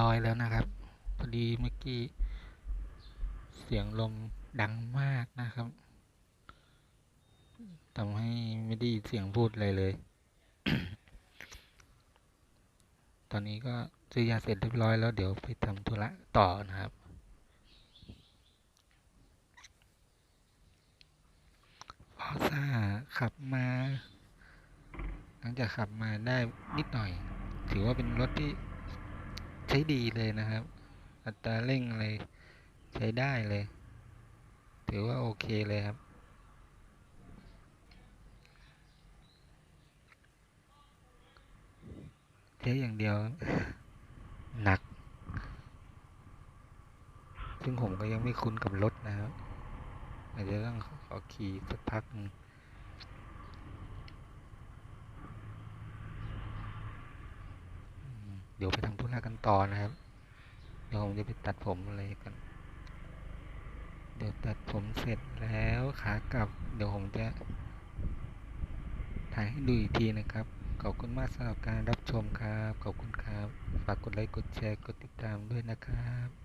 ร้อยแล้วนะครับ พอดีเมื่อกี้ เสียงลมดังมากนะครับทำให้ไม่ได้ยินเสียงพูดอะไรเลย ตอนนี้ก็ซื้อยาเสร็จเรียบร้อยแล้วเดี๋ยวไปทำธุระต่อนะครับ พอซ่าขับมา หลังจากขับมาได้นิดหน่อย ถือว่าเป็นรถที่ ช้ดีเลยนะครับ อัตราเร่งอะไรใช้ได้เลย ถือว่าโอเคเลยครับใช้อย่างเดียว หนัก ซึ่งผมก็ยังไม่คุ้นกับรถนะครับ อาจจะต้องขอขี่สักพักหนึ่งอืมเดี๋ยวไปทำธุระกันต่อนะครับ เดี๋ยวผมจะไปตัดผมอะไรกัน เดี๋ยวตัดผมเสร็จแล้วขากลับ เดี๋ยวผมจะถ่ายให้ดูอีกทีนะครับ ขอบคุณมากสำหรับการรับชมครับ ขอบคุณครับ ฝากกดไลค์ กดแชร์ กดติดตามด้วยนะครับ